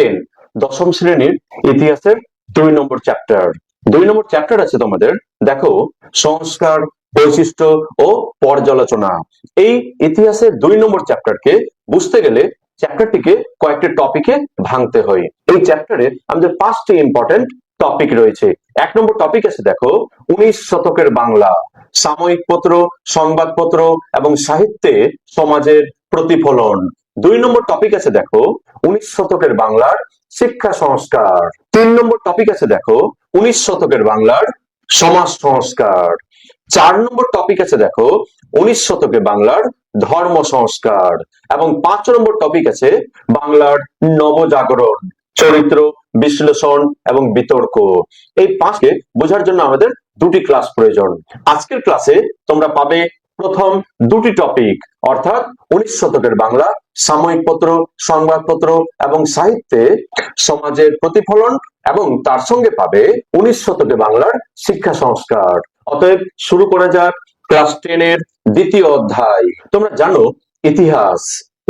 Ten দশম শ্রেণির ইতিহাসের দুই নম্বর চ্যাপ্টার দুই নম্বর চ্যাপ্টার আছে তোমাদের। দেখো, সংস্কার, বৈশিষ্ট্য ও পর্যালোচনা। এই ইতিহাসের দুই নম্বর চ্যাপ্টারকে বুঝতে গেলে চ্যাপ্টারটিকে কয়েকটি টপিকে ভাঙতে হয়। এই চ্যাপ্টারে আমাদের পাঁচটি ইম্পর্টেন্ট টপিক রয়েছে। এক নম্বর টপিক আছে, দেখো, উনিশ শতকের বাংলা। সাময়িক পত্র, সংবাদপত্র এবং সাহিত্যে সমাজের প্রতিফলন। দুই নম্বর টপিক আছে দেখো, উনিশ শতকের বাংলার শিক্ষা সংস্কার। তিন নম্বর টপিক আছে দেখো, উনিশ শতকের বাংলার সমাজ সংস্কার। চার নম্বর টপিক আছে দেখো, উনিশ শতকে বাংলার ধর্ম সংস্কার। এবং পাঁচ নম্বর টপিক আছে বাংলার নবজাগরণ, চরিত্র, বিশ্লেষণ এবং বিতর্ক। এই পাঁচকে বোঝার জন্য আমাদের দুটি ক্লাস প্রয়োজন। আজকের ক্লাসে তোমরা পাবে প্রথম দুটি টপিক অর্থাৎ উনিশ শতকের বাংলা, সাময়িক পত্র, সংবাদপত্র এবং সাহিত্যে সমাজের প্রতিফলন এবং তার সঙ্গে পাবে উনিশ শতকে বাংলার শিক্ষা সংস্কার। অতএব শুরু করা যাক ক্লাস টেন এর দ্বিতীয় অধ্যায়। তোমরা জানো ইতিহাস।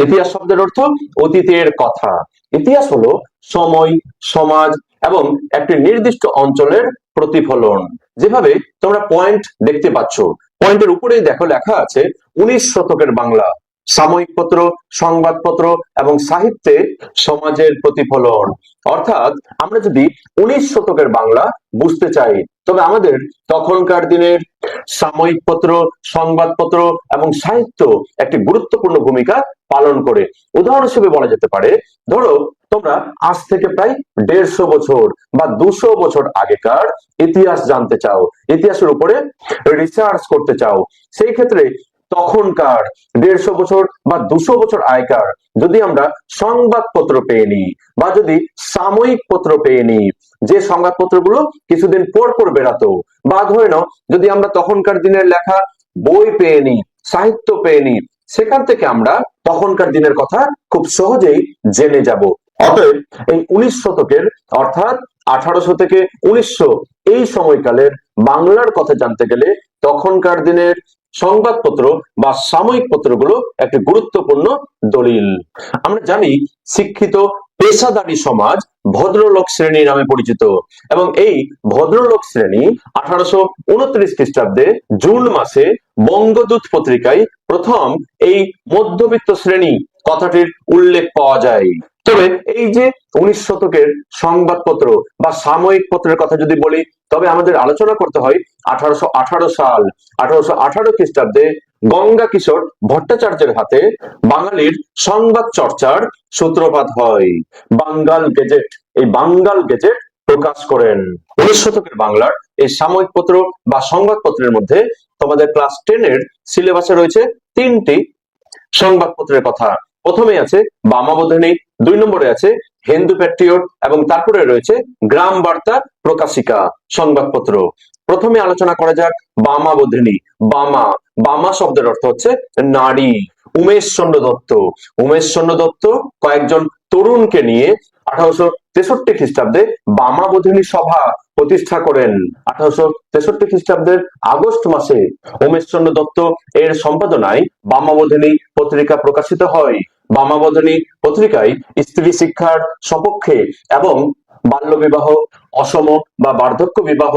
ইতিহাস শব্দের অর্থ অতীতের কথা। ইতিহাস হলো সময়, সমাজ এবং একটি নির্দিষ্ট অঞ্চলের প্রতিফলন। যেভাবে তোমরা পয়েন্ট দেখতে পাচ্ছ পয়েন্টের উপরেই দেখো লেখা আছে উনিশ শতকের বাংলা সাময়িক পত্র, সংবাদপত্র এবং সাহিত্যে সমাজের প্রতিফলন। অর্থাৎ আমরা যদি উনিশ শতকের বাংলা বুঝতে চাই, তবে আমাদের তখনকার দিনের সাময়িক পত্র, সংবাদপত্র এবং সাহিত্য একটি গুরুত্বপূর্ণ ভূমিকা পালন করে। উদাহরণ হিসেবে বলা যেতে পারে, ধরো তোমরা আজ থেকে প্রায় দেড়শো বছর বা দুশো বছর আগেকার ইতিহাস জানতে চাও, ইতিহাসের উপরে রিসার্চ করতে চাও। সেই ক্ষেত্রে তখনকার দেড়শো বছর বা দুশো বছর আগেকার যদি আমরা সংবাদপত্র পেয়ে নিই বা যদি সাময়িক পত্র পেয়ে নিই, যে সংবাদপত্রগুলো কিছুদিন পর পর বেরাতো বা ধরে নাও যদি আমরা তখনকার দিনের লেখা, বই পেয়ে নিই, সাহিত্য পেয়ে নিই, সেখান থেকে আমরা তখনকার দিনের কথা খুব সহজেই জেনে যাব। অতএব এই উনিশ শতকের অর্থাৎ আঠারোশো থেকে উনিশশো এই সময়কালের বাংলার কথা জানতে গেলে তখনকার দিনের সংবাদপত্র বা সাময়িক পত্রগুলো একটি গুরুত্বপূর্ণ দলিল। আমরা জানি শিক্ষিত পেশাদারী সমাজ ভদ্রলোক শ্রেণি নামে পরিচিত এবং এই ভদ্রলোক শ্রেণি আঠারোশো উনত্রিশ খ্রিস্টাব্দে জুন মাসে বঙ্গদূত পত্রিকায় প্রথম এই মধ্যবিত্ত শ্রেণি কথাটির উল্লেখ পাওয়া যায়। তবে এই যে উনিশ শতকের সংবাদপত্র বা সাময়িক পত্রের কথা যদি বলি, তবে আমাদের আলোচনা করতে হয় আঠারোশো আঠারো সাল। আঠারোশো আঠারো খ্রিস্টাব্দে গঙ্গা কিশোর ভট্টাচার্যের হাতে বাঙালির সংবাদ চর্চার সূত্রপাত হয়। বাঙ্গাল গেজেট, এই বাঙ্গাল গেজেট প্রকাশ করেন। উনিশ শতকের বাংলার এই সাময়িক পত্র বা সংবাদপত্রের মধ্যে তোমাদের ক্লাস টেন এর সিলেবাসে রয়েছে তিনটি সংবাদপত্রের কথা। প্রথমে আছে বামাবোধিনী দুই নম্বরে আছে হিন্দু প্যাট্রিয়ট এবং তারপরে রয়েছে গ্রাম বার্তা প্রকাশিকা, সংবাদপত্র। প্রথমে আলোচনা করা যাক বামা বোধিনী বামা। বামা শব্দের অর্থ হচ্ছে নারী, উমেশ চন্দ্র দত্ত। উমেশ চন্দ্র দত্ত কয়েকজন তরুণকে নিয়ে আঠারোশো তেষট্টি খ্রিস্টাব্দে বামাবোধিনী সভা প্রতিষ্ঠা করেন। আঠারোশো তেষট্টি খ্রিস্টাব্দের আগস্ট মাসে উমেশচন্দ্র দত্ত এর সম্পাদনায় বামাবোধিনী পত্রিকা প্রকাশিত হয়। বামাবোধিনী পত্রিকায় স্ত্রী শিক্ষার সপক্ষে এবং বাল্যবিবাহ, অসম বা বার্ধক্য বিবাহ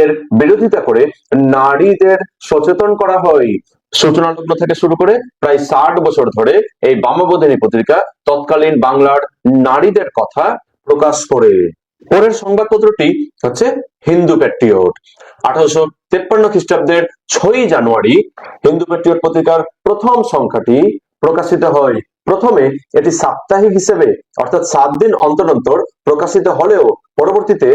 এর বিরোধিতা করে নারীদের সচেতন করা হয়। সূচনা লগ্ন থেকে শুরু করে প্রায় ষাট বছর ধরে এই বামবোধিনী পত্রিকা তৎকালীন বাংলার নারীদের কথা প্রকাশ করে। পরের সংবাদপত্রটি হচ্ছে হিন্দু প্যাট্রিয়ট। আঠারোশো তেপ্পান্ন খ্রিস্টাব্দের ছয়ই জানুয়ারি হিন্দু প্যাট্রিয়ট পত্রিকার প্রথম সংখ্যাটি প্রকাশিত হয়। প্রথমে এটি সাপ্তাহিক হিসেবে, অর্থাৎ সাত দিন অন্তর অন্তর প্রকাশিত হলেও পরবর্তীতে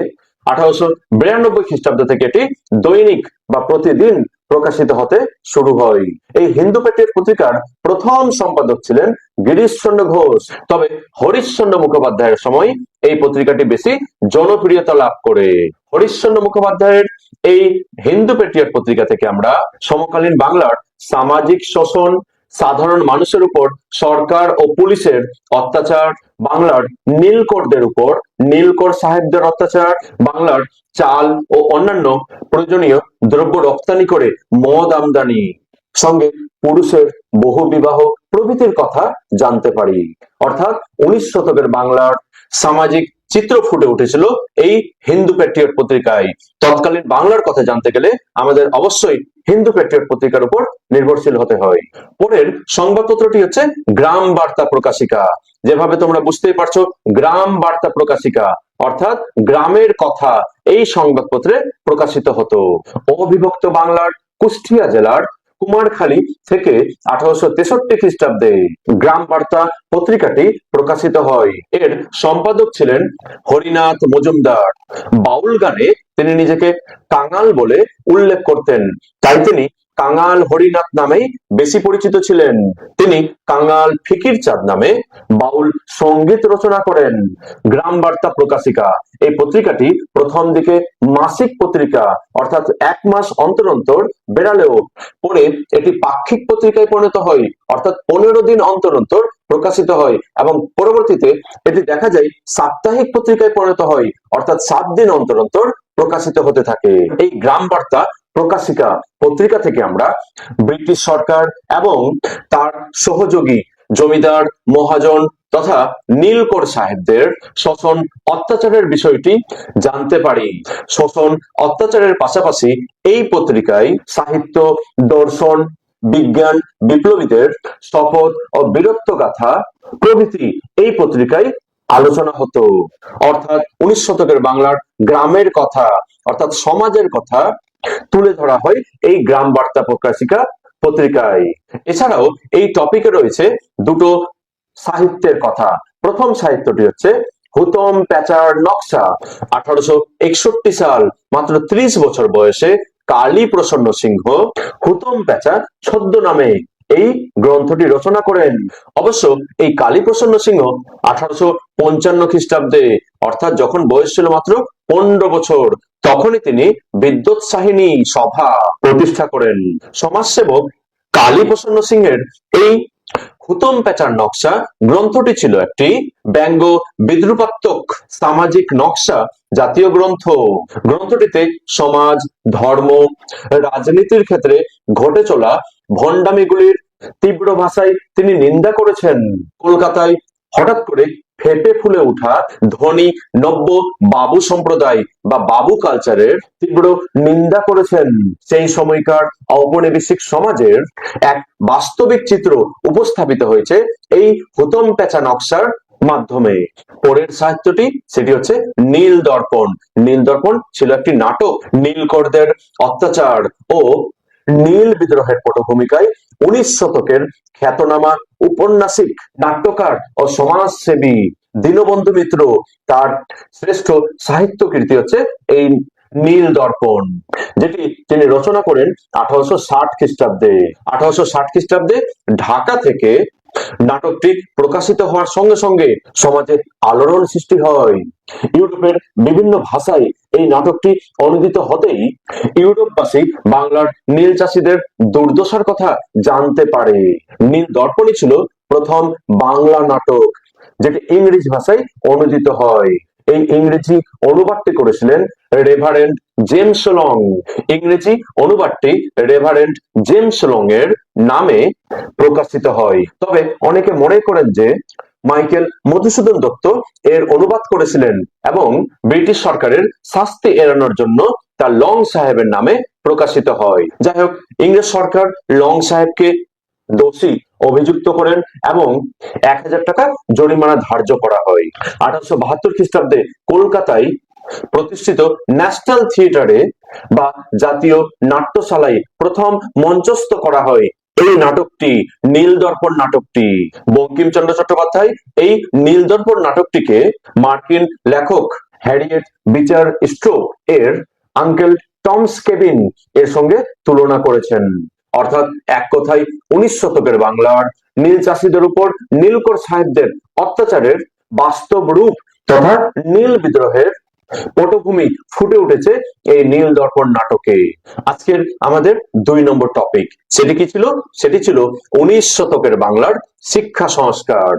আঠারোশো বিরানব্বই খ্রিস্টাব্দ থেকে এটি দৈনিক বা প্রতিদিন প্রকাশিত হতে শুরু হয়। এই হিন্দু পেটের পত্রিকার প্রথম সম্পাদক ছিলেন গিরিশচন্দ্র ঘোষ। তবে হরিশচন্দ্র মুখোপাধ্যায়ের সময় এই পত্রিকাটি বেশি জনপ্রিয়তা লাভ করে। হরিশচন্দ্র মুখোপাধ্যায়ের এই হিন্দু পেট্রিয়ট পত্রিকা থেকে আমরা সমকালীন বাংলার সামাজিক শোষণ সাধারণ মানুষের উপর সরকার ও পুলিশের অত্যাচার, বাংলার নীলকরদের উপর নীলকর সাহেবদের অত্যাচার, বাংলার চাল ও অন্যান্য প্রয়োজনীয় দ্রব্য রপ্তানি করে মদ আমদানি। সঙ্গে পুরুষের বহু বিবাহ প্রভৃতির কথা জানতে পারি। অর্থাৎ উনিশ শতকের বাংলার সামাজিক চিত্র ফুটে উঠেছিল এই হিন্দু প্যাট্রিয়ট পত্রিকায়। তৎকালীন বাংলার কথা জানতে গেলে আমাদের অবশ্যই হিন্দু প্যাট্রিয়ট পত্রিকার উপর নির্ভরশীল হতে হয়। পরের সংবাদপত্রটি হচ্ছে গ্রাম বার্তা প্রকাশিকা। যেভাবে তোমরা বুঝতেই পারছ, গ্রাম বার্তা প্রকাশিকা, অর্থাৎ গ্রামের কথা এই সংবাদপত্রে প্রকাশিত হতো। অবিভক্ত বাংলার কুষ্টিয়া জেলার কুমারখালী থেকে আঠারোশো তেষট্টি খ্রিস্টাব্দে গ্রাম বার্তা পত্রিকাটি প্রকাশিত হয়। এর সম্পাদক ছিলেন হরিনাথ মজুমদার। বাউল গানে তিনি নিজেকে কাঙাল বলে উল্লেখ করতেন। তাই তিনি কাঙাল হরিনাথ নামেই বেশি পরিচিত ছিলেন। তিনি কাঙাল ফিকির চাঁদ নামে বাউল সংগীত রচনা করেন। গ্রাম বার্তা প্রকাশিকা। এই পত্রিকাটি প্রথম দিকে মাসিক পত্রিকা, অর্থাৎ এক মাস অন্তর অন্তর বেড়ালেও পরে এটি পাক্ষিক পত্রিকায় পরিণত হয়, অর্থাৎ পনেরো দিন অন্তর অন্তর প্রকাশিত হয় এবং পরবর্তীতে এটি দেখা যায় সাপ্তাহিক পত্রিকায় পরিণত হয়, অর্থাৎ সাত দিন অন্তর অন্তর প্রকাশিত হতে থাকে। এই গ্রাম বার্তা প্রকাশিকা পত্রিকা থেকে আমরা ব্রিটিশ সরকার এবং তার সহযোগী জমিদার, মহাজন তথা নীলকর সাহেবদের শোষণ অত্যাচারের বিষয়টি জানতে পারি। শোষণ অত্যাচারের পাশাপাশি এই পত্রিকায় সাহিত্য, দর্শন, বিজ্ঞান, বিপ্লবীদের শপথ ও বীরত্ব গাথা প্রভৃতি এই পত্রিকায় আলোচনা হতো। অর্থাৎ উনিশ শতকের বাংলার গ্রামের কথা, অর্থাৎ সমাজের কথা তুলে ধরা হয় এই গ্রাম বার্তা প্রকাশিকা পত্রিকায়। এছাড়াও এই টপিকে রয়েছে দুটো সাহিত্যের কথা। প্রথম সাহিত্যটি হচ্ছে হুতম প্যাচার নকশা। আঠারোশো একষট্টি সাল, মাত্র ত্রিশ বছর বয়সে কালী প্রসন্ন সিংহ হুতম প্যাচা ছদ্ম নামে এই গ্রন্থটি রচনা করেন। অবশ্য এই কালী প্রসন্ন সিংহ আঠারোশো পঞ্চান্ন খ্রিস্টাব্দে অর্থাৎ যখন বয়স ছিল মাত্র পনেরো বছর, তখনই তিনি বিদ্যুৎ সাহিনী সভা প্রতিষ্ঠা করেন। সমাজসেবক কালী প্রসন্ন সিংহের এই হুতম পেঁচার নকশা গ্রন্থটি ছিল একটি ব্যঙ্গ বিদ্রুপাত্মক সামাজিক নকশা জাতীয় গ্রন্থ। গ্রন্থটিতে সমাজ, ধর্ম, রাজনীতির ক্ষেত্রে ঘটে চলা ভণ্ডামিগুলির তীব্র ভাষায় তিনি নিন্দা করেছেন। কলকাতায় হঠাৎ করে ফেপে ফুলে ওঠা ধনী, নব্য বাবু সম্প্রদায় বা বাবু কালচারের তীব্র নিন্দা করেছেন। সেই সময়কার ঔপনিবেশিক সমাজের এক বাস্তবিক চিত্র উপস্থাপিত হয়েছে এই হুতম পেঁচা নকশার মাধ্যমে। পরের সাহিত্যটি সেটি হচ্ছে নীল দর্পণ। নীল দর্পণ ছিল একটি নাটক, নীলকরদের অত্যাচার ও নীল বিদ্রোহের পটভূমিকায় উনিশ শতকের খ্যাতনামা উপন্যাসিক, নাট্যকার ও সমাজসেবী দীনবন্ধু মিত্র, তার শ্রেষ্ঠ সাহিত্য কীর্তি হচ্ছে এই নীল দর্পণ, যেটি তিনি রচনা করেন আঠারোশো ষাট খ্রিস্টাব্দে। আঠারোশো ষাট খ্রিস্টাব্দে ঢাকা থেকে নাটকটি প্রকাশিত হওয়ার সঙ্গে সঙ্গে সমাজে আলোড়ন সৃষ্টি হয়। ইউরোপের বিভিন্ন ভাষায় এই নাটকটি অনুদিত হতেই ইউরোপবাসী বাংলার নীল চাষিদের দুর্দশার কথা জানতে পারে। নীল দর্পণই ছিল প্রথম বাংলা নাটক, যেটি ইংরেজি ভাষায় অনুদিত হয়। এই ইংরেজি অনুবাদটি করেছিলেন রেভারেন্ড জেমস লং। ইংরেজি অনুবাদটি রেভারেন্ড জেমস লং এর নামে প্রকাশিত হয়। তবে অনেকে মনে করেন যে মাইকেল মধুসূদন দত্ত এর অনুবাদ করেছিলেন এবং ব্রিটিশ সরকারের শাস্তি এড়ানোর জন্য তা লং সাহেবের নামে প্রকাশিত হয়। যাই হোক, ইংরেজ সরকার লং সাহেবকে দোষী অভিযুক্ত করেন এবং এক হাজার টাকা জরিমানা ধার্য করা হয়। আঠারোশো বাহাত্তর খ্রিস্টাব্দে কলকাতায় প্রতিষ্ঠিত ন্যাশনাল থিয়েটারে বা জাতীয় নাট্যশালায় প্রথম মঞ্চস্থ করা হয়। এই নাটকটি নীল দর্পণ নাটকটি। বঙ্কিমচন্দ্র চট্টোপাধ্যায় এই নীল দর্পণ নাটকটিকে মার্কিন লেখক হ্যারিয়েট বিচার স্ট্রো এর আঙ্কেল টমস কেবিন এর সঙ্গে তুলনা করেছেন। অর্থাৎ এক কথায় উনিশ শতকের বাংলার নীল চাষীদের উপর নীলকর সাহেবদের অত্যাচারের বাস্তব রূপ তথা নীল বিদ্রোহের পটভূমি ফুটে উঠেছে এই নীল দর্পণ নাটকে। আজকের আমাদের দুই নম্বর টপিক সেটি কি ছিল? সেটি ছিল উনিশ শতকের বাংলার শিক্ষা সংস্কার।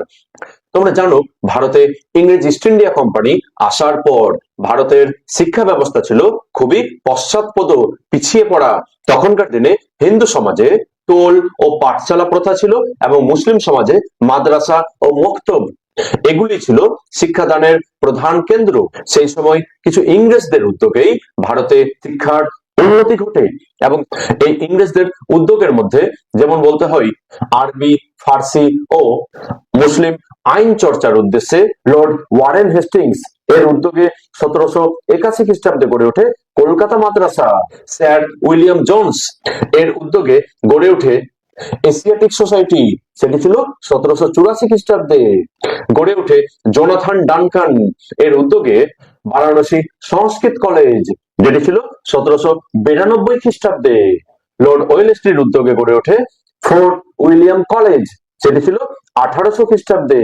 তোমরা জানো, ভারতে ইংরেজ ইস্ট ইন্ডিয়া কোম্পানি আসার পর ভারতের শিক্ষা ব্যবস্থা ছিল খুবই পশ্চাৎপদ, পিছিয়ে পড়া। তখনকার দিনে হিন্দু সমাজে টোল ও পাঠশালা প্রথা ছিল এবং মুসলিম সমাজে মাদ্রাসা ও মক্তব এগুলি ছিল শিক্ষাদানের প্রধান কেন্দ্র। সেই সময় কিছু ইংরেজদের উদ্যোগেই ভারতে শিক্ষার উন্নতি ঘটে এবং এই ইংরেজদের উদ্যোগের মধ্যে যেমন বলতে হয়, আরবি, ফার্সি ও মুসলিম আইন চর্চার উদ্দেশ্যে লর্ড ওয়ারেন হেস্টিংস এর উদ্যোগে সতেরোশো একাশি খ্রিস্টাব্দে গড়ে ওঠে কলকাতা মাদ্রাসা। স্যার উইলিয়াম জোন্স এর উদ্যোগে গড়ে ওঠে এশিয়াটিক সোসাইটি। সেটি ছিল সতেরোশো চুরাশি খ্রিস্টাব্দে। গড়ে ওঠে জোনাথান ডানকান এর উদ্যোগে বারাণসী সংস্কৃত কলেজ। যেটি ছিল সতেরোশো বিরানব্বই খ্রিস্টাব্দে লর্ড ওয়েলেস্ট্রির উদ্যোগে গড়ে ওঠে ফোর্ট উইলিয়াম কলেজ সেটি ছিল আঠারোশো খ্রিস্টাব্দে।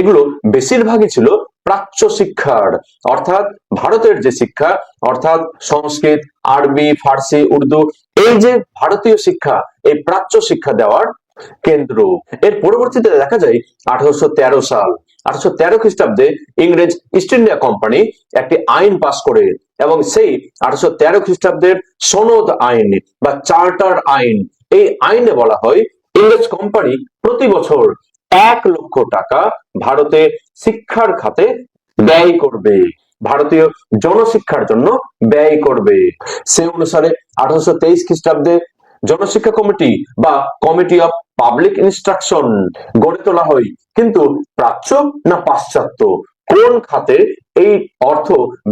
এগুলো বেশিরভাগই ছিল প্রাচ্য শিক্ষার, অর্থাৎ ভারতের যে শিক্ষা, অর্থাৎ সংস্কৃত, আরবি, ফার্সি, উর্দু, এই যে ভারতীয় শিক্ষা, এই প্রাচ্য শিক্ষা দেওয়ার কেন্দ্র। এর পরবর্তীতে দেখা যায় আঠারোশো তেরো সাল। আঠারোশো তেরো খ্রিস্টাব্দে ইংরেজ ইস্ট ইন্ডিয়া কোম্পানি একটি আইন পাশ করে। এবং সেই আঠারোশো তেরো খ্রিস্টাব্দের সনদ আইন বা চার্টার আইন, এই আইনে বলা হয় ইংরেজ কোম্পানি প্রতি বছর এক লক্ষ টাকা ভারতে শিক্ষার খাতে ব্যয় করবে। ভারতীয় জনশিক্ষার জন্য ব্যয় করবে। সে অনুসারে আঠারোশো তেইশ খ্রিস্টাব্দে জনশিক্ষা কমিটি বা কমিটি অফ পাবলিক ইনস্ট্রাকশন গড়ে তোলা হয়। কিন্তু প্রাচ্য না পাশ্চাত্য? কোন খাতে এই অর্থ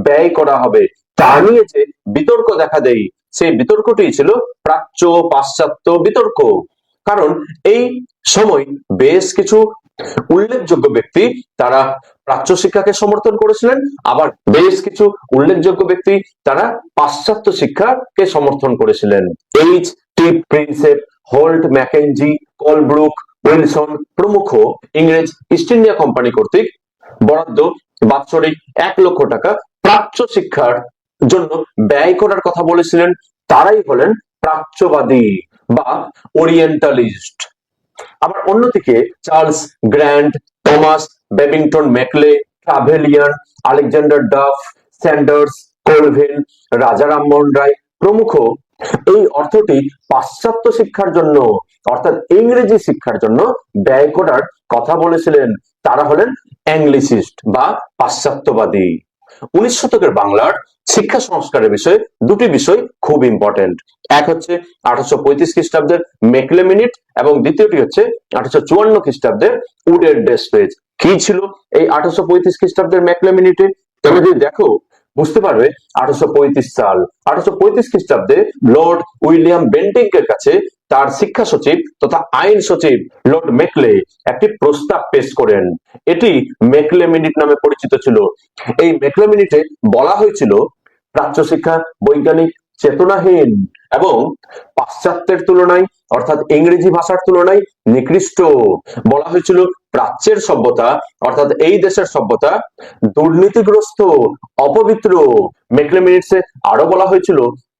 ব্যয় করা হবে? তা নিয়ে যে বিতর্ক দেখা দেয় সেই বিতর্কটি ছিল প্রাচ্য, পাশ্চাত্য বিতর্ক। কারণ এই সময় বেশ কিছু উল্লেখযোগ্য ব্যক্তি তারা প্রাচ্য শিক্ষাকে সমর্থন করেছিলেন, আবার বেশ কিছু উল্লেখযোগ্য ব্যক্তি তারা পাশ্চাত্য শিক্ষাকে সমর্থন করেছিলেন। H T Prinsep Holt Mackenzie Colebrooke Wilson প্রমুখ ইংরেজ ইস্ট ইন্ডিয়া কোম্পানি কর্তৃক বরাদ্দ বাৎসরিক এক লক্ষ টাকা প্রাচ্য শিক্ষার জন্য ব্যয় করার কথা বলেছিলেন, তারাই হলেন প্রাচ্যবাদী বা ওরিয়েন্টালিস্ট। আবার অন্যদিকে Charles Grant, Thomas Babington Macaulay, Trevelyan, Alexander Duff, Sanders, Colvin Raja Rammohan Roy প্রমুখ। এই অর্থটি পাশ্চাত্য শিক্ষার জন্য, অর্থাৎ ইংরেজি শিক্ষার জন্য ব্যয় করার কথা বলেছিলেন। তারা হলেন অ্যাংলিসিস্ট বা পাশ্চাত্যবাদী। উনিশ শতকের বাংলার শিক্ষা সংস্কারের বিষয়ে দুটি বিষয় খুব ইম্পর্টেন্ট এক হচ্ছে আঠারোশো পঁয়ত্রিশ খ্রিস্টাব্দের মেকলে মিনিট এবং দ্বিতীয়টি হচ্ছে আঠারোশো চুয়ান্ন খ্রিস্টাব্দের উডের ডেসপেজ। কি ছিল এই আঠারোশো পঁয়ত্রিশ খ্রিস্টাব্দের মেকলে মিনিটে তুমি যদি দেখো বুঝতে পারবে? আঠারোশো পঁয়ত্রিশ সাল। আঠারোশো পঁয়ত্রিশ খ্রিস্টাব্দে লর্ড উইলিয়াম বেন্টিং এর কাছে তার শিক্ষা সচিব তথা আইন সচিব লর্ড মেকলে একটি প্রস্তাব পেশ করেন। এটি মেকলে মিনিট নামে পরিচিত ছিল। এই মেকলে মিনিটে বলা হয়েছিল, প্রাচ্য শিক্ষা, বৈজ্ঞানিক চেতনাহীন এবং পাশ্চাত্যের তুলনায়, অর্থাৎ ইংরেজি ভাষার তুলনায় নিকৃষ্ট। বলা হয়েছিল প্রাচ্যের সভ্যতা, অর্থাৎ এই দেশের সভ্যতা, দুর্নীতিগ্রস্ত, অপবিত্র মেকলে মিনিটসে আরও বলা হয়েছিল,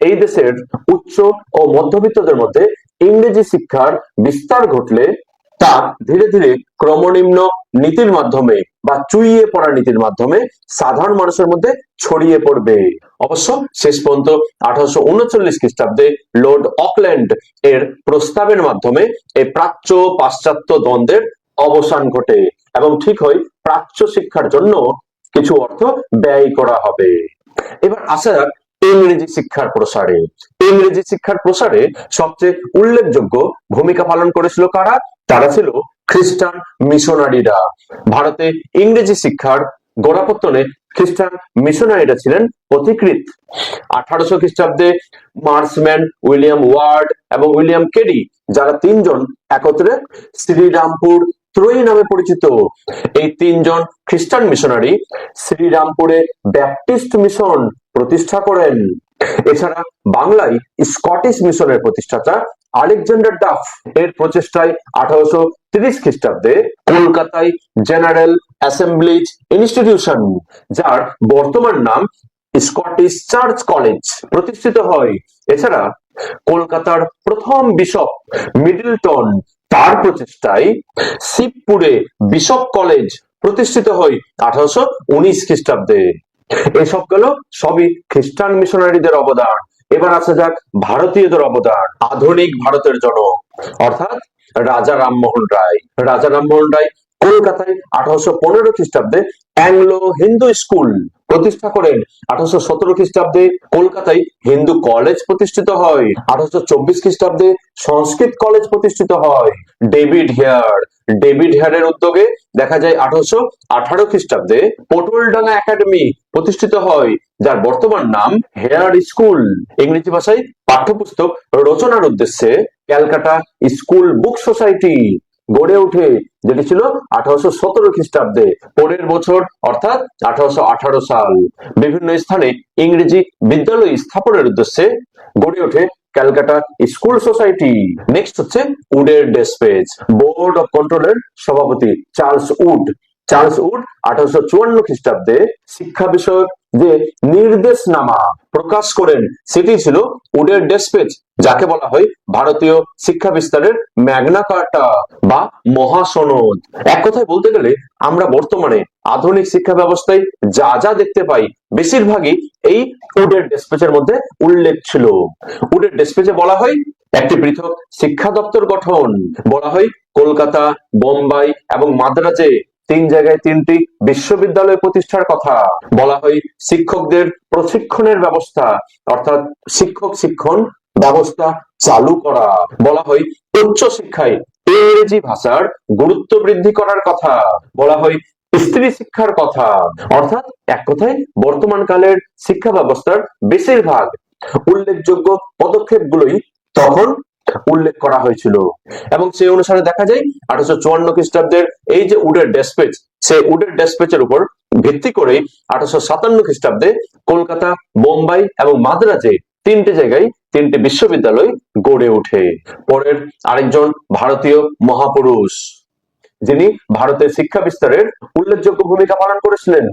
এই দেশের উচ্চ ও মধ্যবিত্তদের মধ্যে ইংরেজি শিক্ষার বিস্তার ঘটলে তা ধীরে ধীরে ক্রমনিম্ন নীতির মাধ্যমে বা চুইয়ে পড়া নীতির মাধ্যমে সাধারণ মানুষের মধ্যে ছড়িয়ে পড়বে। অবশ্য শেষ পর্যন্ত আঠারোশো উনচল্লিশ খ্রিস্টাব্দে লর্ড অকল্যান্ড এর প্রস্তাবের মাধ্যমে এই প্রাচ্য পাশ্চাত্য দ্বন্দ্বের অবসান ঘটে এবং ঠিক হয় প্রাচ্য শিক্ষার জন্য কিছু অর্থ ব্যয় করা হবে। এবার আসা যাক ইংরেজি শিক্ষার প্রসারে। ইংরেজি শিক্ষার প্রসারে সবচেয়ে উল্লেখযোগ্য ভূমিকা পালন করেছিল কারা? তারা ছিল খ্রিস্টান মিশনারিরা। ভারতে ইংরেজি শিক্ষার গোড়াপত্তনে খ্রিস্টান মিশনারিরা ছিলেন পথিকৃত আঠারোশো খ্রিস্টাব্দে মার্সম্যান উইলিয়াম ওয়ার্ড এবং উইলিয়াম কেডি যারা তিনজন একত্রে শ্রীরামপুর ত্রয়ী নামে পরিচিত। এই তিনজন খ্রিস্টান মিশনারি শ্রীরামপুরে ব্যাপটিস্ট মিশন প্রতিষ্ঠা করেন। এছাড়া বাংলায় স্কটিশ মিশনের প্রতিষ্ঠাতা আলেকজান্ডার ডাফ এর প্রচেষ্টায় আঠারোশো তিরিশ খ্রিস্টাব্দে কলকাতায় জেনারেল অ্যাসেম্বলিজ ইনস্টিটিউশন, যার বর্তমান নাম স্কটিশ চার্চ কলেজ প্রতিষ্ঠিত হয়। এছাড়া কলকাতার প্রথম বিশপ মিডলটন তার প্রচেষ্টায় শিবপুরে বিশপ কলেজ প্রতিষ্ঠিত হয় আঠারোশো উনিশ খ্রিস্টাব্দে। এসব গেল সবই খ্রিস্টান মিশনারিদের অবদান। এবার আসা যাক ভারতীয়দের অবদান, আধুনিক ভারতের জনক। অর্থাৎ রাজা রামমোহন রায়। রাজা রামমোহন রায় কলকাতায় আঠারোশো পনেরো খ্রিস্টাব্দে অ্যাংলো হিন্দু স্কুল প্রতিষ্ঠা করেন। আঠারোশো সতেরো খ্রিস্টাব্দে কলকাতায় হিন্দু কলেজ প্রতিষ্ঠিত হয়। আঠারোশো চব্বিশ খ্রিস্টাব্দে সংস্কৃত কলেজ প্রতিষ্ঠিত হয়। David Hare. ডেভিড হেয়ারের উদ্যোগে দেখা যায় আঠারোশো আঠারো খ্রিস্টাব্দে পটলডাঙ্গা একাডেমি প্রতিষ্ঠিত হয়, যার বর্তমান নাম হেয়ার স্কুল। ইংরেজি ভাষায় পাঠ্যপুস্তক রচনার উদ্দেশ্যে ক্যালকাটা স্কুল বুক সোসাইটি গড়ে ওঠে যেটি ছিল আঠারোশো সতেরো খ্রিস্টাব্দে পরের বছর, অর্থাৎ আঠারোশো আঠারো সাল। বিভিন্ন স্থানে ইংরেজি বিদ্যালয় স্থাপনের উদ্দেশ্যে গড়ে ওঠে ক্যালকাটা স্কুল সোসাইটি। নেক্সট হচ্ছে উডের ডেসপেজ বোর্ড অফ কন্ট্রোলের সভাপতি চার্লস উড। চার্লস উড আঠারোশো চুয়ান্ন খ্রিস্টাব্দে শিক্ষা বিষয়ক যে নির্দেশনামা প্রকাশ করেন, সেটি ছিল উডের ডেসপেজ যাকে বলা হয় ভারতীয় শিক্ষা বিস্তারের ম্যাগনা কার্টা বা মহাসনদ। এক কথায় বলতে গেলে, আমরা বর্তমানে আধুনিক শিক্ষা ব্যবস্থায় যা যা দেখতে পাই, বেশিরভাগই এই উডের ডেসপেজের মধ্যে উল্লেখ ছিল। উডের ডেসপেজে বলা হয় একটি পৃথক শিক্ষা দপ্তর গঠন, বলা হয় কলকাতা, বোম্বাই এবং মাদ্রাজে। তিন জায়গায় তিনটি বিশ্ববিদ্যালয় প্রতিষ্ঠার কথা বলা হয়। শিক্ষকদের প্রশিক্ষণের ব্যবস্থা, অর্থাৎ শিক্ষক শিক্ষণ ব্যবস্থা চালু করা। বলা হয় উচ্চ শিক্ষায় ইংরেজি ভাষার গুরুত্ব বৃদ্ধি করার কথা। বলা হয় স্ত্রী শিক্ষার কথা। অর্থাৎ এক কথায় বর্তমান কালের শিক্ষা ব্যবস্থার বেশিরভাগ উল্লেখযোগ্য পদক্ষেপগুলোই তখন উল্লেখ করা হয়েছিল। এবং সেই অনুসারে দেখা যায়, আঠারোশো চুয়ান্ন খ্রিস্টাব্দের এই যে উডের ডেসপেচ, সেই উডের ডেসপেচের উপর ভিত্তি করে আঠারোশো সাতান্ন খ্রিস্টাব্দে কলকাতা বোম্বাই এবং মাদ্রাজে তিনটে জায়গায় তিনটে বিশ্ববিদ্যালয় গড়ে ওঠে। পরের আরেকজন ভারতীয় মহাপুরুষ, যিনি ভারতের শিক্ষা বিস্তারের উল্লেখযোগ্য ভূমিকা পালন করেছিলেন।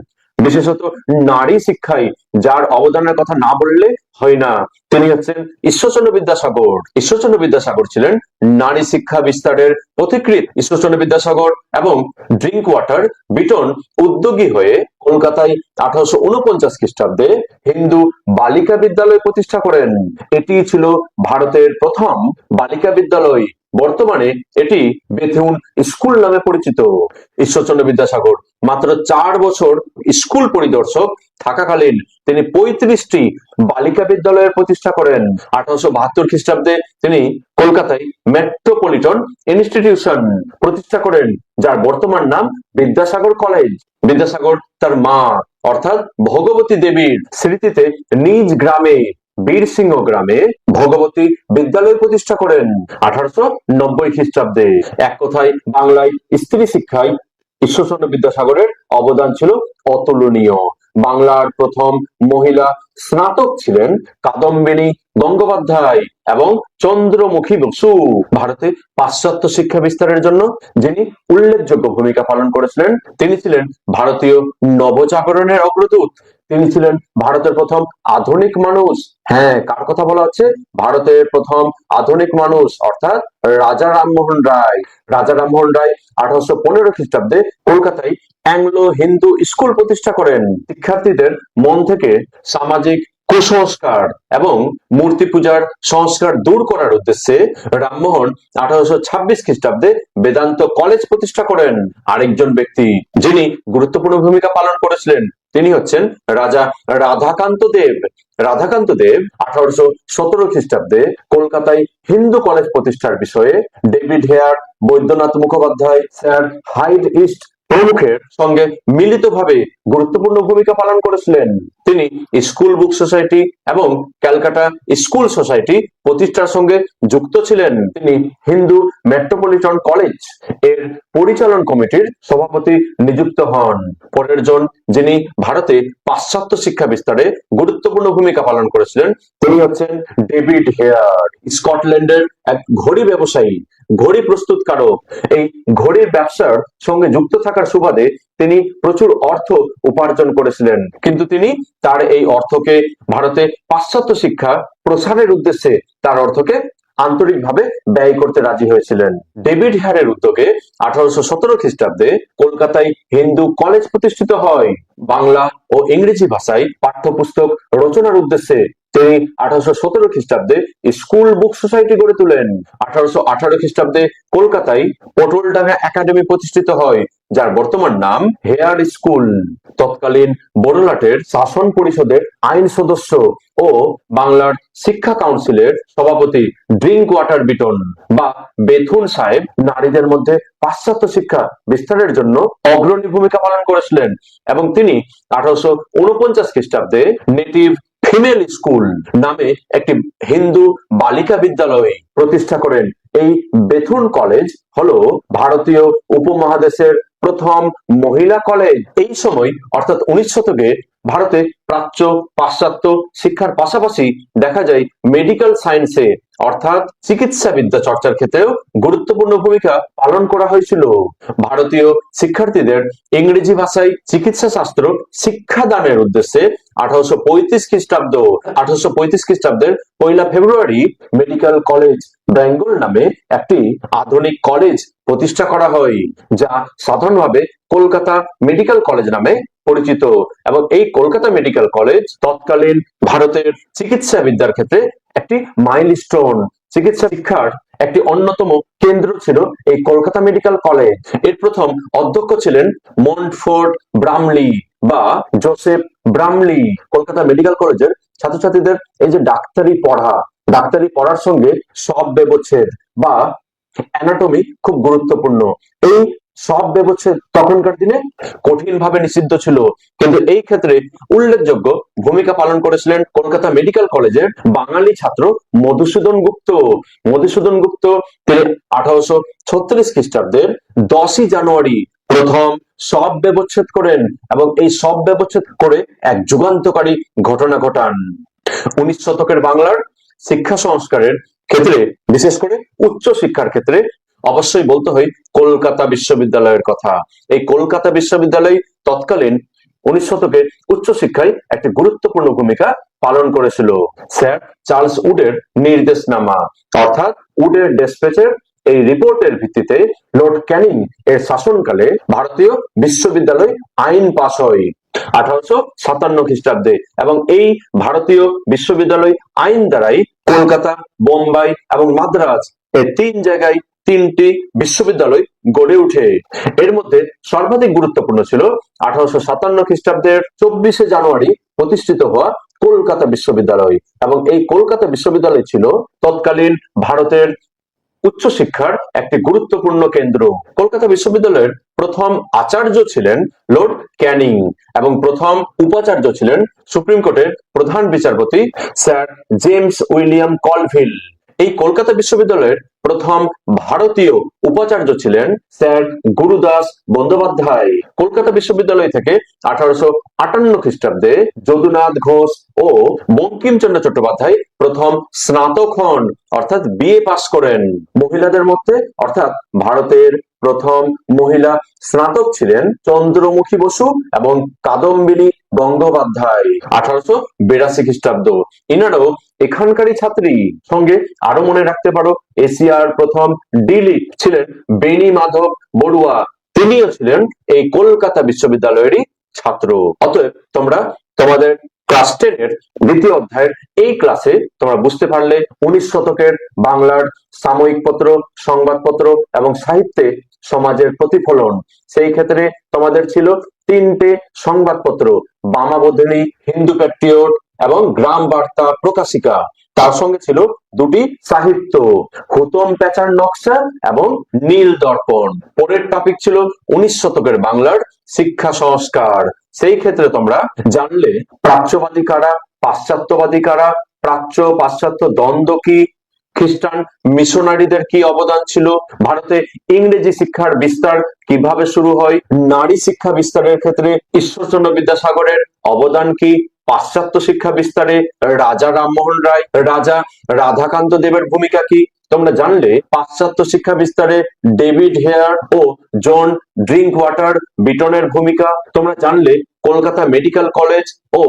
বিশেষত নারী শিক্ষায়, যার অবদানের কথা না বললে হয় না। তিনি হচ্ছেন ঈশ্বরচন্দ্র বিদ্যাসাগর। ঈশ্বরচন্দ্র বিদ্যাসাগর ছিলেন নারী শিক্ষা বিস্তারের পথিকৃৎ ঈশ্বরচন্দ্র বিদ্যাসাগর এবং ড্রিঙ্ক ওয়াটার বিটন উদ্যোগী হয়ে কলকাতায় আঠারোশো উনপঞ্চাশ খ্রিস্টাব্দে হিন্দু বালিকা বিদ্যালয় প্রতিষ্ঠা করেন। এটি ছিল ভারতের প্রথম বালিকা বিদ্যালয়। বর্তমানে এটি বেথুন স্কুল নামে পরিচিত। ঈশ্বরচন্দ্র বিদ্যাসাগর, মাত্র চার বছর স্কুল পরিদর্শক। থাকাকালীন তিনি পঁয়ত্রিশটি বালিকা বিদ্যালয়ের প্রতিষ্ঠা করেন। আঠারোশো বাহাত্তর খ্রিস্টাব্দে তিনি কলকাতায় মেট্রোপলিটন ইনস্টিটিউশন প্রতিষ্ঠা করেন, যার বর্তমান নাম বিদ্যাসাগর কলেজ। বিদ্যাসাগর তার মা, অর্থাৎ ভগবতী দেবীর স্মৃতিতে নিজ গ্রামে বীরসিংহ গ্রামে ভগবতী বিদ্যালয় প্রতিষ্ঠা করেন আঠারোশো নব্বই খ্রিস্টাব্দে। এক কথায় বাংলায় স্ত্রী শিক্ষায় ঈশ্বরচন্দ্র বিদ্যাসাগরের অবদান ছিল অতুলনীয়। বাংলার প্রথম মহিলা স্নাতক ছিলেন কাদম্বিনী গঙ্গোপাধ্যায় এবং চন্দ্রমুখী বসু। ভারতে পাশ্চাত্য শিক্ষা বিস্তারের জন্য যিনি উল্লেখযোগ্য ভূমিকা পালন করেছিলেন, তিনি ছিলেন ভারতীয় নবজাগরণের অগ্রদূত। তিনি ছিলেন ভারতের প্রথম আধুনিক মানুষ। হ্যাঁ কার কথা বলা হচ্ছে? ভারতের প্রথম আধুনিক মানুষ, অর্থাৎ রাজা রামমোহন রায়। রাজা রামমোহন রায় আঠারোশো পনেরো খ্রিস্টাব্দে কলকাতায় অ্যাংলো হিন্দু স্কুল প্রতিষ্ঠা করেন। শিক্ষার্থীদের মন থেকে সামাজিক কুসংস্কার এবং মূর্তি পূজার সংস্কার দূর করার উদ্দেশ্যে রামমোহন আঠারোশো ছাব্বিশ খ্রিস্টাব্দে বেদান্ত কলেজ প্রতিষ্ঠা করেন। আরেকজন ব্যক্তি যিনি গুরুত্বপূর্ণ ভূমিকা পালন করেছিলেন, তিনি হচ্ছেন রাজা রাধাকান্ত দেব। রাধাকান্ত দেব আঠারোশো সতেরো খ্রিস্টাব্দে কলকাতায় হিন্দু কলেজ প্রতিষ্ঠার বিষয়ে David Hare, Baidyanath Mukhopadhyay, sir Hyde East প্রমুখের সঙ্গে মিলিতভাবে গুরুত্বপূর্ণ ভূমিকা পালন করেছিলেন। তিনি স্কুল বুক সোসাইটি এবং ক্যালকাটা স্কুল সোসাইটি প্রতিষ্ঠার সঙ্গে যুক্ত ছিলেন। তিনি হিন্দু মেট্রোপলিটন কলেজের পরিচালন কমিটির সভাপতি নিযুক্ত হন। পরের জন যিনি ভারতে পাশ্চাত্য শিক্ষা বিস্তারে গুরুত্বপূর্ণ ভূমিকা পালন করেছিলেন, তিনি হচ্ছেন ডেভিড হেয়ার স্কটল্যান্ডের এক ঘড়ি ব্যবসায়ী। ঘড়ি প্রস্তুত কারক। এই ঘড়ির ব্যবসার সঙ্গে যুক্ত থাকার সুবাদে তিনি প্রচুর অর্থ উপার্জন করেছিলেন। কিন্তু তিনি তার এই অর্থকে ভারতে পাশ্চাত্য শিক্ষা প্রসারের উদ্দেশ্যে তার অর্থকে আন্তরিকভাবে ব্যয় করতে রাজি হয়েছিলেন। ডেভিড হ্যারের উদ্যোগে আঠারোশো সতেরো খ্রিস্টাব্দে কলকাতায় হিন্দু কলেজ প্রতিষ্ঠিত হয়। বাংলা ও ইংরেজি ভাষায় পাঠ্যপুস্তক রচনার উদ্দেশ্যে তিনি আঠারোশো সতেরো খ্রিস্টাব্দে স্কুল বুক সোসাইটি গড়ে তোলেন। আঠারোশো আঠারো খ্রিস্টাব্দে কলকাতায় পটলডাঙ্গা একাডেমি প্রতিষ্ঠিত হয়। যার বর্তমান নাম হেয়ার স্কুল। তৎকালীন বড়লাটের শাসন পরিষদের আইন সদস্য ও বাংলার শিক্ষা কাউন্সিলের সভাপতি ড্রিঙ্ক ওয়াটার বিটন বা বেথুন সাহেব নারীদের মধ্যে পাশ্চাত্য শিক্ষা বিস্তারের জন্য অগ্রণী ভূমিকা পালন করেছিলেন এবং তিনি আঠারোশো উনপঞ্চাশ খ্রিস্টাব্দে নেটিভ ফিমেল স্কুল নামে একটি হিন্দু বালিকা বিদ্যালয় প্রতিষ্ঠা করেন। এই বেথুন কলেজ হলো ভারতীয় উপমহাদেশের প্রথম মহিলা কলেজ এই সময়, অর্থাৎ উনিশ শতকে ভারতে প্রাচ্য পাশ্চাত্য শিক্ষার পাশাপাশি দেখা যায় মেডিকেল সায়েন্সে অর্থাৎ চিকিৎসা বিদ্যা চর্চার ক্ষেত্রেও গুরুত্বপূর্ণ ভূমিকা পালন করা হয়েছিল। ভারতীয় শিক্ষার্থীদের ইংরেজি ভাষায় চিকিৎসা শাস্ত্র শিক্ষাদানের উদ্দেশ্যে আঠারোশো পঁয়ত্রিশ খ্রিস্টাব্দ, আঠারোশো পঁয়ত্রিশ খ্রিস্টাব্দের পয়লা ফেব্রুয়ারি মেডিকেল কলেজ বেঙ্গল নামে একটি আধুনিক কলেজ প্রতিষ্ঠা করা হয়, যা সাধারণভাবে কলকাতা মেডিকেল কলেজ নামে পরিচিত। এবং এই কলকাতা মেডিকেল কলেজ তৎকালীন ভারতের চিকিৎসা বিদ্যার ক্ষেত্রে একটি মাইলস্টোন। চিকিৎসা শিক্ষার একটি অন্যতম কেন্দ্র ছিল এই কলকাতা মেডিকেল কলেজ। এর প্রথম অধ্যক্ষ ছিলেন মন্টফোর্ড ব্রামলি। বা জোসেফ ব্রামলি, কলকাতা মেডিকেল কলেজের ছাত্রছাত্রীদের এই যে ডাক্তারি পড়া, ডাক্তারি পড়ার সঙ্গে সব ব্যবচ্ছেদ বা অ্যানাটমি খুব গুরুত্বপূর্ণ। এই সব ব্যবচ্ছেদ তখনকার দিনে কঠিন ভাবে নিষিদ্ধ ছিল। কিন্তু এই ক্ষেত্রে উল্লেখযোগ্য ভূমিকা পালন করেছিলেন কলকাতা মেডিকেল কলেজের বাঙালি ছাত্র মধুসূদন গুপ্ত। মধুসূদন গুপ্ত তিনি আঠারোশো ছত্রিশ খ্রিস্টাব্দের দশই জানুয়ারি প্রথম সব ব্যবচ্ছেদ করেন এবং এই সব ব্যবচ্ছেদ করে এক যুগান্তকারী ঘটনা ঘটান। উনিশ শতকের বাংলার শিক্ষা সংস্কারের ক্ষেত্রে, বিশেষ করে উচ্চ শিক্ষার ক্ষেত্রে অবশ্যই বলতে হয় কলকাতা বিশ্ববিদ্যালয়ের কথা। এই কলকাতা বিশ্ববিদ্যালয় তৎকালীন উনিশ শতকের উচ্চশিক্ষায় একটি গুরুত্বপূর্ণ ভূমিকা পালন করেছিল। স্যার চার্লস উডের নির্দেশনামা, অর্থাৎ উডের ডেসপেচের এই রিপোর্টের ভিত্তিতে লর্ড ক্যানিং এর শাসনকালে ভারতীয় বিশ্ববিদ্যালয় আইন পাশ হয়, আঠারোশো সাতান্ন খ্রিস্টাব্দে। এবং এই ভারতীয় বিশ্ববিদ্যালয় আইন দ্বারাই কলকাতা, বোম্বাই এবং মাদ্রাজ এই তিন জায়গায় তিনটি বিশ্ববিদ্যালয় গড়ে ওঠে। এর মধ্যে সর্বাধিক গুরুত্বপূর্ণ ছিল আঠারোশো সাতান্ন খ্রিস্টাব্দের চব্বিশে জানুয়ারি প্রতিষ্ঠিত হওয়া কলকাতা বিশ্ববিদ্যালয়। এবং এই কলকাতা বিশ্ববিদ্যালয় ছিল তৎকালীন ভারতের উচ্চশিক্ষার একটি গুরুত্বপূর্ণ কেন্দ্র। কলকাতা বিশ্ববিদ্যালয়ের প্রথম আচার্য ছিলেন লর্ড ক্যানিং এবং প্রথম উপাচার্য ছিলেন সুপ্রিম কোর্টের প্রধান বিচারপতি স্যার জেমস উইলিয়াম কলভিল। এই কলকাতা বিশ্ববিদ্যালয়ের প্রথম ভারতীয় উপাচার্য ছিলেন স্যার গুরুদাস বন্দ্যোপাধ্যায়। কলকাতা বিশ্ববিদ্যালয় থেকে আঠারোশো আটান্ন খ্রিস্টাব্দে যদুনাথ ঘোষ ও বঙ্কিমচন্দ্র চট্টোপাধ্যায় প্রথম স্নাতক হন, অর্থাৎ বিএ পাশ করেন। মহিলাদের মধ্যে, অর্থাৎ ভারতের প্রথম মহিলা স্নাতক ছিলেন চন্দ্রমুখী বসু এবং কাদম্বিনী গঙ্গোপাধ্যায়, আঠারোশো বিরাশি খ্রিস্টাব্দ। ইনারও এখানকারই ছাত্রী সঙ্গে আরও মনে রাখতে পারো এশিয়ার প্রথম ডিলিট ছিলেন বেনি মাধব বড়ুয়া। তিনিও ছিলেন এই কলকাতা বিশ্ববিদ্যালয়েরই ছাত্র। অতএব তোমরা তোমাদের ক্লাস টেনের দ্বিতীয় অধ্যায়ের এই ক্লাসে তোমরা বুঝতে পারলে উনিশ শতকের বাংলার সাময়িক পত্র, সংবাদপত্র এবং সাহিত্যে সমাজের প্রতিফলন। সেই ক্ষেত্রে তোমাদের ছিল তিনটে সংবাদপত্র, বামাবোধিনী, হিন্দু প্যাট্রিয়ট এবং গ্রাম বার্তা প্রকাশিকা। তার সঙ্গে ছিল দুটি সাহিত্য, হুতম প্যাচার নকশা এবং নীল দর্পণ। পরের টপিক ছিল উনিশ শতকের বাংলার শিক্ষা সংস্কার। সেই ক্ষেত্রে তোমরা জানলে, প্রাচ্যবাদী কারা, পাশ্চাত্যবাদী কারা, প্রাচ্য পাশ্চাত্য দ্বন্দ্ব কি, খ্রিস্টান মিশনারিদের কি অবদান ছিল, ভারতে ইংরেজি শিক্ষার বিস্তার কীভাবে শুরু হয়, নারী শিক্ষা বিস্তারের ক্ষেত্রে ঈশ্বরচন্দ্র বিদ্যাসাগরের অবদান কি পাশ্চাত্য শিক্ষা বিস্তারে রাজা রামমোহন রায়, রাজা রাধাকান্ত দেবের ভূমিকা কি? তোমরা জানলে পাশ্চাত্য শিক্ষা বিস্তারে ডেভিড হেয়ার ও জন ড্রিঙ্ক ওয়াটার বিটনের ভূমিকা। তোমরা জানলে কলকাতা মেডিকেল কলেজ ও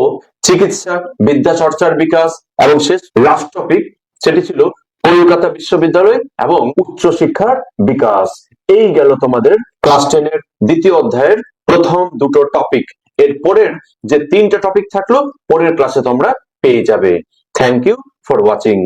চিকিৎসা বিদ্যা চর্চার বিকাশ এবং শেষ লাস্ট টপিক সেটি ছিল কলকাতা বিশ্ববিদ্যালয় এবং উচ্চ শিক্ষার বিকাশ। এই গেল তোমাদের ক্লাস টেনের দ্বিতীয় অধ্যায়ের প্রথম দুটো টপিক এর পরের যে তিনটা টপিক থাকল, পরের ক্লাসে তোমরা পেয়ে যাবে। Thank you for watching